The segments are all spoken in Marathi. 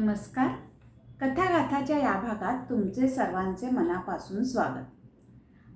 नमस्कार. कथागाथाच्या या भागात तुमचे सर्वांचे मनापासून स्वागत.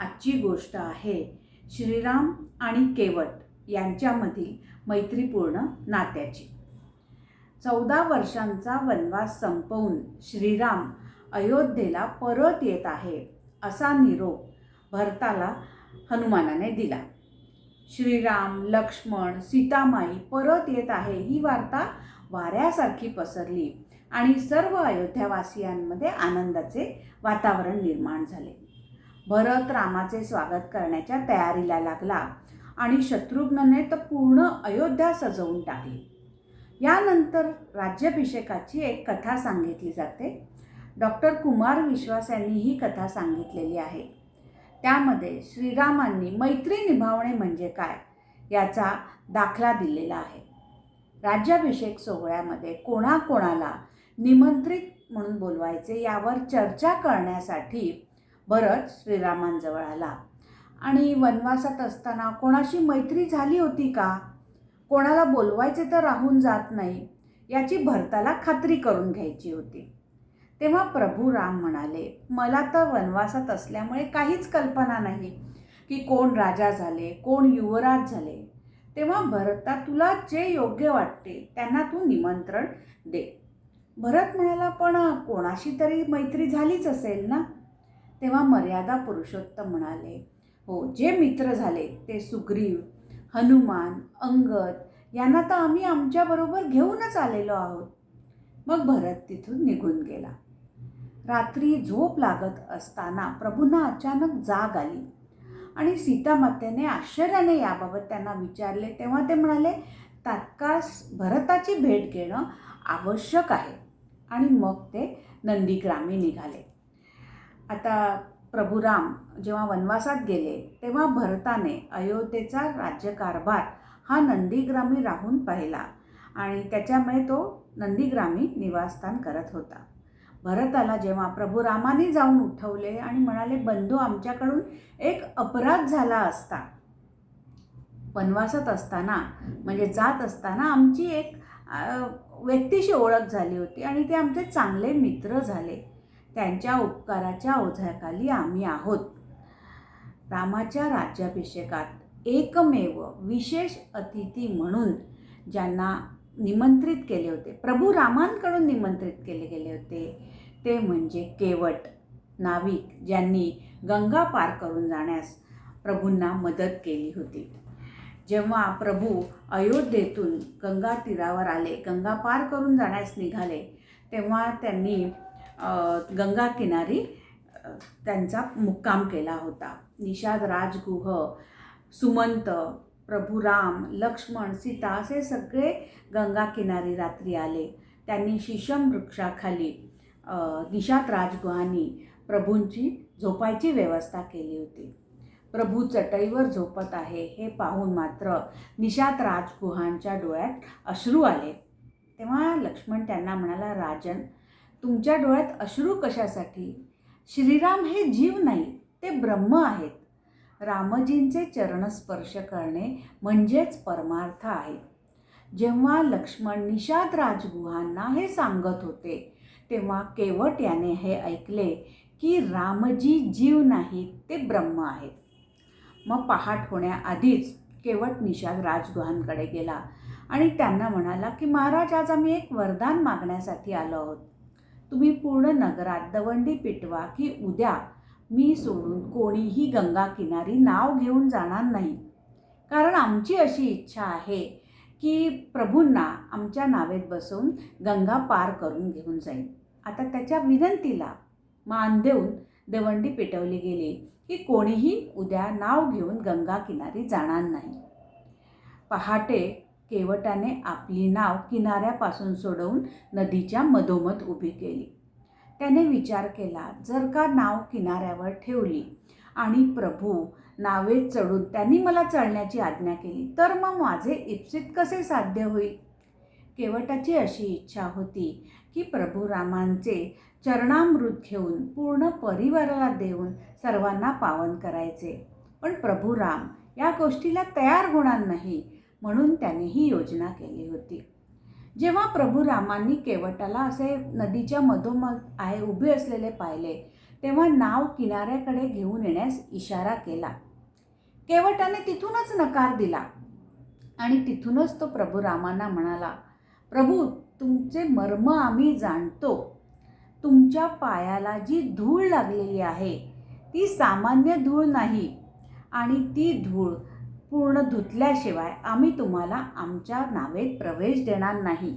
आजची गोष्ट आहे श्रीराम आणि केवट यांच्यामधील मैत्रीपूर्ण नात्याची. चौदा वर्षांचा वनवास संपवून श्रीराम अयोध्येला परत येत आहे असा निरोप भरताला हनुमानाने दिला. श्रीराम लक्ष्मण सीतामाई परत येत आहे ही वार्ता वाऱ्यासारखी पसरली. आणि सर्व अयोध्यावासियांमध्ये आनंदाचे वातावरण निर्माण झाले. भरत रामाचे स्वागत करण्याच्या तयारीला लागला आणि शत्रुघ्नने तर पूर्ण अयोध्या सजवून टाकली. यानंतर राज्याभिषेकाची एक कथा सांगितली जाते. डॉक्टर कुमार विश्वास यांनी ही कथा सांगितलेली आहे. त्यामध्ये श्रीरामांनी मैत्री निभावणे म्हणजे काय याचा दाखला दिलेला आहे. राज्याभिषेक सोहळ्यामध्ये कोणाकोणाला निमंत्रित म्हणून बोलवायचे यावर चर्चा करण्यासाठी भरत श्रीरामांजवळ आला. आणि वनवासात असताना कोणाशी मैत्री झाली होती का? कोणाला बोलवायचे तर राहून जात नाही याची भरताला खात्री करून घ्यायची होती. तेव्हा प्रभू राम म्हणाले मला तर वनवासात असल्यामुळे काहीच कल्पना नाही की कोण राजा झाले कोण युवराज झाले. तेव्हा भरता तुला जे योग्य वाटते त्यांना तू निमंत्रण दे. भरत म्हणाला पण कोणाशी तरी मैत्री झालीच असेल ना? तेव्हा मर्यादा पुरुषोत्तम म्हणाले हो जे मित्र झाले ते सुग्रीव हनुमान अंगद यांना तर आम्ही आमच्याबरोबर घेऊनच आलेलो आहोत. मग भरत तिथून निघून गेला. रात्री झोप लागत असताना प्रभूंना अचानक जाग आली आणि सीतामातेने आश्चर्याने याबाबत त्यांना विचारले. तेव्हा ते म्हणाले तात्काळ भरताची भेट घेणं आवश्यक आहे. आणि मग ते नंदीग्रामी निघाले. आता प्रभुराम जेव्हा वनवासात गेले तेव्हा भरताने अयोध्येचा राज्यकारभार हा नंदीग्रामी राहून पाहिला आणि त्याच्यामुळे तो नंदीग्रामी निवासस्थान करत होता. भरताला जेव्हा प्रभू रामाने जाऊन उठवले आणि म्हणाले बंधू आमच्याकडून एक अपराध झाला असता. वनवासात असताना म्हणजे जात असताना आमची एक व्यक्तीशी ओळख झाली होती आणि ते आमचे चांगले मित्र झाले. त्यांच्या उपकाराच्या ओझ्याखाली आम्ही आहोत. रामाच्या राज्याभिषेकात एकमेव विशेष अतिथी म्हणून ज्यांना निमंत्रित केले होते प्रभू रामांकडून निमंत्रित केले गेले होते ते म्हणजे केवट नाविक ज्यांनी गंगा पार करून जाण्यास प्रभूंना मदत केली होती. जेव्हा प्रभू अयोध्येतून गंगा तीरावर आले गंगा पार करून जाण्यास निघाले तेव्हा त्यांनी गंगा किनारी त्यांचा मुक्काम केला होता. निषाद राजगुह सुमंत प्रभू राम लक्ष्मण सीता असे सगळे गंगा किनारी रात्री आले. त्यांनी शिशम वृक्षाखाली निषाद राजगुहांनी प्रभूंची झोपायची व्यवस्था केली होती. प्रभू चटईवर झोपत आहे हे पाहून मात्र निषाद राजगुहांच्या डोळ्यात अश्रू आले. तेव्हा लक्ष्मण त्यांना म्हणाला राजन तुमच्या डोळ्यात अश्रू कशासाठी? श्रीराम हे जीव नाही ते ब्रह्म आहेत. रामजींचे चरणस्पर्श करणे म्हणजेच परमार्थ आहे. जेव्हा लक्ष्मण निषाद राजगुहांना हे सांगत होते तेव्हा केवट याने हे ऐकले की रामजी जीव नाहीत ते ब्रह्म आहेत. मग पहाट होण्याआधीच केवट निषाद राजगुहांकडे गेला आणि त्यांना म्हणाला की महाराज आज आम्ही एक वरदान मागण्यासाठी आलो आहोत. तुम्ही पूर्ण नगरात दवंडी पिटवा की उद्या मी सोडून कोणीही गंगा किनारी नाव घेऊन जाणार नाही. कारण आमची अशी इच्छा आहे की प्रभूंना आमच्या नावेत बसवून गंगा पार करून घेऊन जाईल आता त्याच्या विनंतीला मान देऊन दवंडी पेटवली गेली. की कोणीही उद्या नाव घेऊन गंगा किनारी जाणार नाही. पहाटे केवटाने आपली नाव किनाऱ्यापासून सोडवून नदीच्या मधोमध उभी केली. त्याने विचार केला जर का नाव किनाऱ्यावर ठेवली आणि प्रभू नावेत चढून त्यांनी मला चढण्याची आज्ञा केली तर मग माझे इप्सित कसे साध्य होईल? केवटाची अशी इच्छा होती की प्रभू रामांचे चरणामृत घेऊन पूर्ण परिवाराला देऊन सर्वांना पावन करायचे. पण प्रभू राम या गोष्टीला तयार होणार नाही म्हणून त्याने ही योजना केली होती. जेव्हा प्रभू रामांनी केवटाला असे नदीच्या मधोमध आहे उभे असलेले पाहिले तेव्हा नाव किनाऱ्याकडे घेऊन येण्यास इशारा केला. केवटाने तिथूनच नकार दिला आणि तिथूनच तो प्रभू रामांना म्हणाला प्रभू तुमचे मर्म आम्ही जाणतो. तुमच्या पायाला जी धूळ लागलेली आहे ती सामान्य धूळ नाही. आणि ती धूळ पूर्ण धुतल्याशिवाय आम्ही तुम्हाला आमच्या नावेत प्रवेश देणार नाही.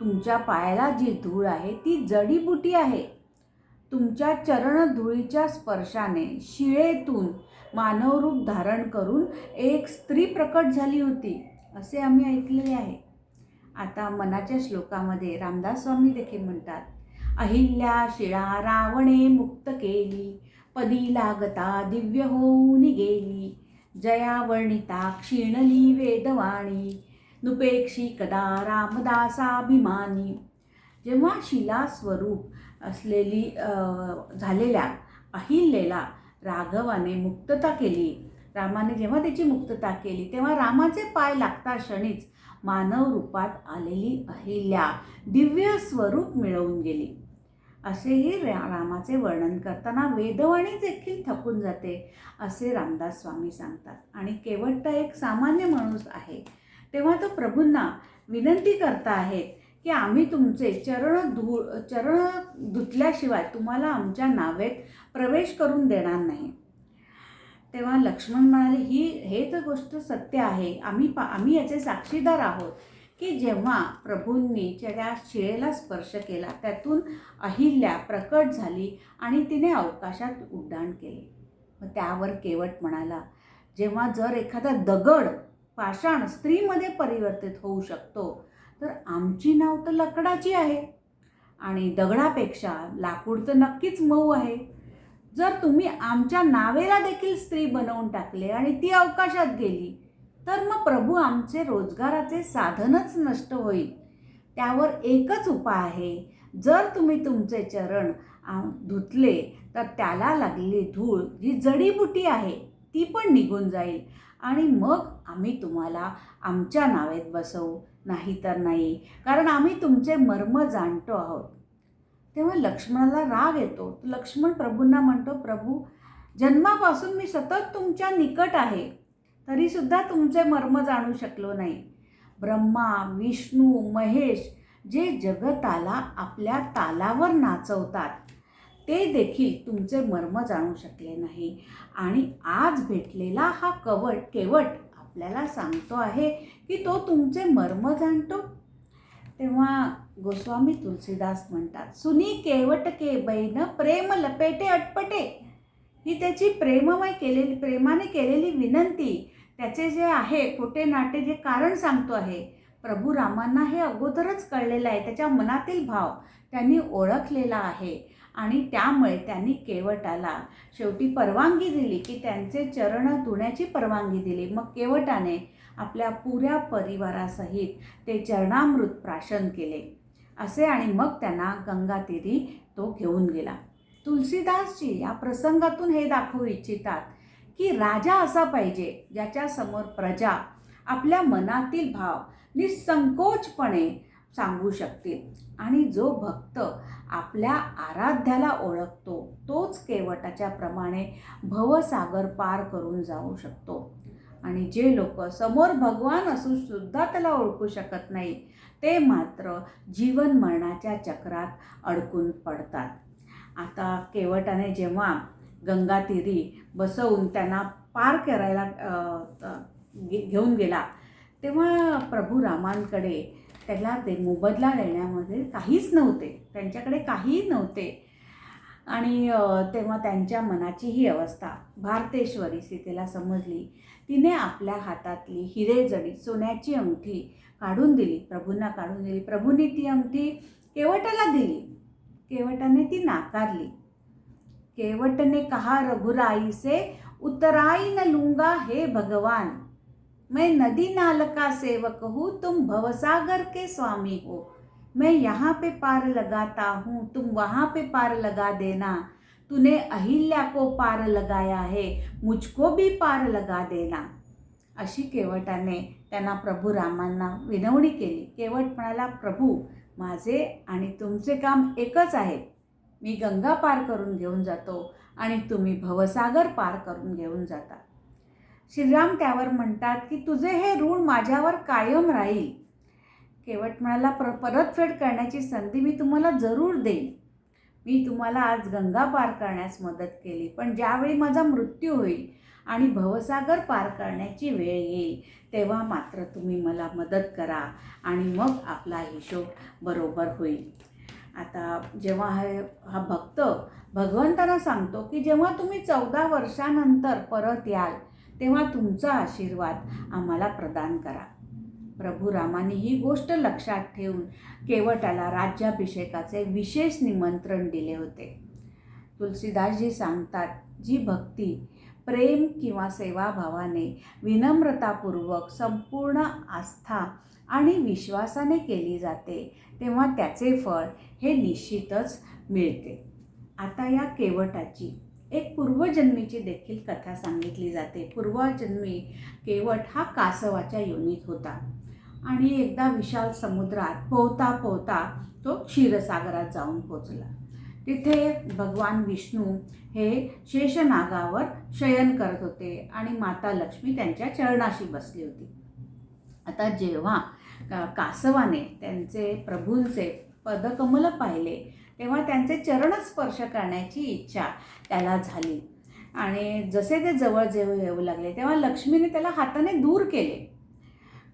तुमच्या पायाला जी धूळ आहे ती जडीबुटी आहे. तुमच्या चरणधुळीच्या स्पर्शाने शिळेतून मानवरूप धारण करून एक स्त्री प्रकट झाली होती असे आम्ही ऐकलेले आहे. आता मनाच्या श्लोकामध्ये रामदास स्वामी देखील म्हणतात अहिल्या शिळा रावणे मुक्त केली पदी लागता दिव्य होऊन गेली जया वर्णिता क्षीणली वेदवाणी नुपेक्षी कदा रामदासाभिमानी. जेव्हा शिला स्वरूप असलेली झालेल्या अहिल्याला राघवाने मुक्तता केली रामाने जेव्हा त्याची मुक्तता केली तेव्हा रामाचे पाय लागता क्षणीच मानव रूपात आलेली अहिल्या दिव्य स्वरूप मिळवून गेली. असेही रामाचे वर्णन करताना वेदवाणी देखील थकून जाते असे रामदास स्वामी सांगतात. आणि केवटता एक सामान्य माणूस आहे. तेव्हा तो प्रभूंना विनंती करता आहेत की आम्ही तुमचे चरण धू चरण धुतल्याशिवाय तुम्हाला आमच्या नावेत प्रवेश करून देणार नाही. तेव्हा लक्ष्मण म्हणाले ही हे तर गोष्ट सत्य आहे. आम्ही पा आम्ही याचे साक्षीदार आहोत. की जेव्हा प्रभूंनी त्या शिळेला स्पर्श केला त्यातून अहिल्या प्रकट झाली आणि तिने अवकाशात उड्डाण केले. मग त्यावर केवट म्हणाला जेव्हा जर एखादा दगड पाषाण स्त्रीमध्ये परिवर्तित होऊ शकतो तर आमची नाव तर लकडाची आहे आणि दगडापेक्षा लाकूड तर नक्कीच मऊ आहे. जर तुम्ही आमच्या नावेला देखील स्त्री बनवून टाकले आणि ती अवकाशात गेली तर मग प्रभू आमचे रोजगाराचे साधनच नष्ट होईल. त्यावर एकच उपाय आहे. जर तुम्ही तुमचे चरण धुतले तर त्याला लागलेली धूळ जी जडीबुटी आहे ती पण निघून जाईल. आणि मग आम्ही तुम्हाला आमच्या नावेत बसवू. नाही तर नाही. कारण आम्ही तुमचे मर्म जाणतो आहोत. तेव्हा लक्ष्मणाला राग येतो. लक्ष्मण प्रभूंना म्हणतो प्रभू जन्मापासून मी सतत तुमच्या निकट आहे. तरीसुद्धा तुमचे मर्म जाणू शकलो नाही. ब्रह्मा विष्णू महेश जे जगताला आपल्या तालावर नाचवतात. ते देखील तुमचे मर्म जाणू शकले नाही. आणि आज भेटलेला हा कवट केवट आपल्याला सांगतो आहे की तो तुमचे मर्म जाणतो. तेव्हा गोस्वामी तुलसीदास म्हणतात सुनी केवट के बैन प्रेम लपेटे अटपटे. ही त्याची प्रेममय केलेली प्रेमाने केलेली विनंती त्याचे जे आहे खोटे नाटे जे कारण सांगतो आहे प्रभू रामांना हे अगोदरच कळलेलं आहे त्याच्या मनातील भाव त्यांनी ओळखलेला आहे आणि त्यामुळे त्यांनी केवटाला शेवटी परवानगी दिली की त्यांचे चरण धुण्याची परवानगी दिली. मग केवटाने आपल्या पुऱ्या परिवारासहित ते चरणामृत प्राशन केले. असे आणि मग त्यांना गंगातीरी तो घेऊन गेला. तुलसीदासजी या प्रसंगातून हे दाखवू इच्छितात की राजा असा पाहिजे ज्याच्यासमोर प्रजा आपल्या मनातील भाव निसंकोचपणे सांगू शकतील आणि जो भक्त आपल्या आराध्याला ओळखतो तोच केवटाच्या प्रमाणे भवसागर पार करून जाऊ शकतो. आणि जे लोक समोर भगवान असून सुद्धा त्याला ओळखू शकत नाही ते मात्र जीवन मरणाच्या चक्रात अडकून पडतात. आता केवटाने जेव्हा गंगातीरी बसवून त्यांना पार करायला घेऊन गेला तेव्हा प्रभू रामांकडे त्याला ते मोबदला देण्यामध्ये काहीच नव्हते. त्यांच्याकडे काहीही नव्हते. आणि तेव्हा त्यांच्या मनाची ही अवस्था भारतेश्वरी सीतेला समजली. तिने आपल्या हातातली हिरेजडी सोन्याची अंगठी काढून दिली. प्रभूंना काढून दिली. प्रभूंनी ती अंगठी केवटाला दिली. केवटाने ती नाकारली. केवटने कहा रघुराई से उतराई न लुंगा हे भगवान. मैं नदी नाल का सेवक हूँ तुम भवसागर के स्वामी हो. मैं यहाँ पे पार लगाता हूँ तुम वहाँ पे पार लगा देना। तूने अहिल्या को पार लगाया है मुझको भी पार लगा देना। अशी केवटाने त्यांना प्रभू रामांना विनवणी केली. केवट म्हणाला प्रभू माझे आणि तुमचे काम एकच आहे. मी गंगा पार करून घेऊन जातो आणि तुम्ही भवसागर पार करून घेऊन जाता. श्रीराम त्यावर म्हणतात की तुझे हे ऋण माझ्यावर कायम राहील. केवट पर प्र परतफेड करण्याची संधी मी तुम्हाला जरूर देईन. मी तुम्हाला आज गंगा पार करण्यास मदत केली पण ज्यावेळी माझा मृत्यू होईल आणि भवसागर पार करण्याची वेळ येईल तेव्हा मात्र तुम्ही मला मदत करा आणि मग आपला हिशोब बरोबर होईल. आता जेव्हा हे हा भक्त भगवंतांना सांगतो की जेव्हा तुम्ही चौदा वर्षानंतर परत याल तेव्हा तुमचा आशीर्वाद आम्हाला प्रदान करा. प्रभू रामाने ही गोष्ट लक्षात ठेवून केवटाला राज्याभिषेकाचे विशेष निमंत्रण दिले होते. तुलसीदासजी सांगतात जी भक्ती प्रेम किंवा सेवाभावाने विनम्रतापूर्वक संपूर्ण आस्था आणि विश्वासाने केली जाते तेव्हा त्याचे फळ हे निश्चितच मिळते. आता या केवटाची एक पूर्वजन्मीची देखील कथा सांगितली जाते. पूर्वजन्मी केवट हा कासवाच्या योनीत होता. आणि एकदा विशाल समुद्रात पोहता पोहता तो क्षीरसागरात जाऊन पोचला. तिथे भगवान विष्णू हे शेषनागावर शयन करत होते आणि माता लक्ष्मी त्यांच्या चरणाशी बसली होती. आता जेव्हा कासवाने त्यांचे प्रभूंचे पदकमल पाहिले तेव्हा त्यांचे चरण स्पर्श करण्याची इच्छा त्याला झाली. आणि जसे ते जवळ जेव्हा येऊ लागले तेव्हा लक्ष्मीने त्याला हाताने दूर केले.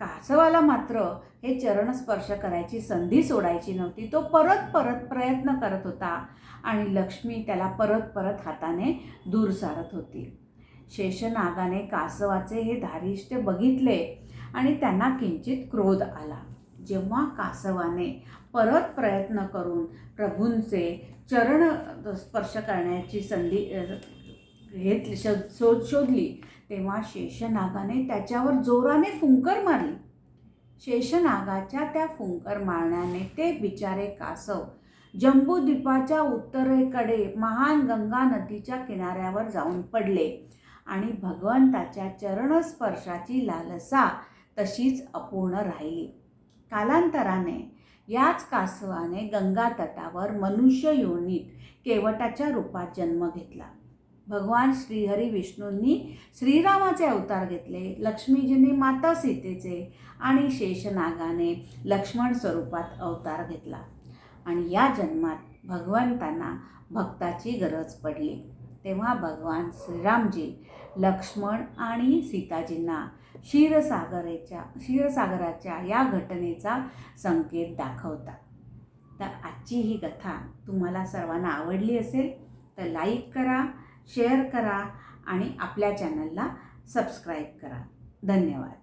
कासवाला मात्र हे चरणस्पर्श करायची संधी सोडायची नव्हती. तो परत परत प्रयत्न करत होता आणि लक्ष्मी त्याला परत परत हाताने दूर सारत होती. शेषनागाने कासवाचे हे धारिष्ट बघितले आणि त्यांना किंचित क्रोध आला. जेव्हा कासवाने परत प्रयत्न करून प्रभूंचे चरण स्पर्श करण्याची संधी घेतली शोध शोध शोधली तेव्हा शेषनागाने त्याच्यावर जोराने फुंकर मारली. शेषनागाच्या त्या फुंकर मारण्याने ते बिचारे कासव जम्बूद्वीपाच्या उत्तरेकडे महान गंगा नदीच्या किनाऱ्यावर जाऊन पडले आणि भगवंताच्या चरणस्पर्शाची लालसा तशीच अपूर्ण राहिली. कालांतराने याच कासवाने गंगा तटावर मनुष्य योनीत केवटाच्या रूपात जन्म घेतला. भगवान श्रीहरी विष्णूंनी श्रीरामाचे अवतार घेतले लक्ष्मीजींनी माता सीतेचे आणि शेषनागाने लक्ष्मण स्वरूपात अवतार घेतला. आणि या जन्मात भगवंतांना भक्ताची गरज पडली. तेव्हा भगवान श्रीरामजी लक्ष्मण आणि सीताजींना क्षीरसागरेच्या क्षीरसागराच्या या घटनेचा संकेत दाखवतात तर आजची ही कथा तुम्हाला सर्वांना आवडली असेल तर लाईक करा शेअर करा आणि आपल्या चॅनलला सबस्क्राईब करा. धन्यवाद.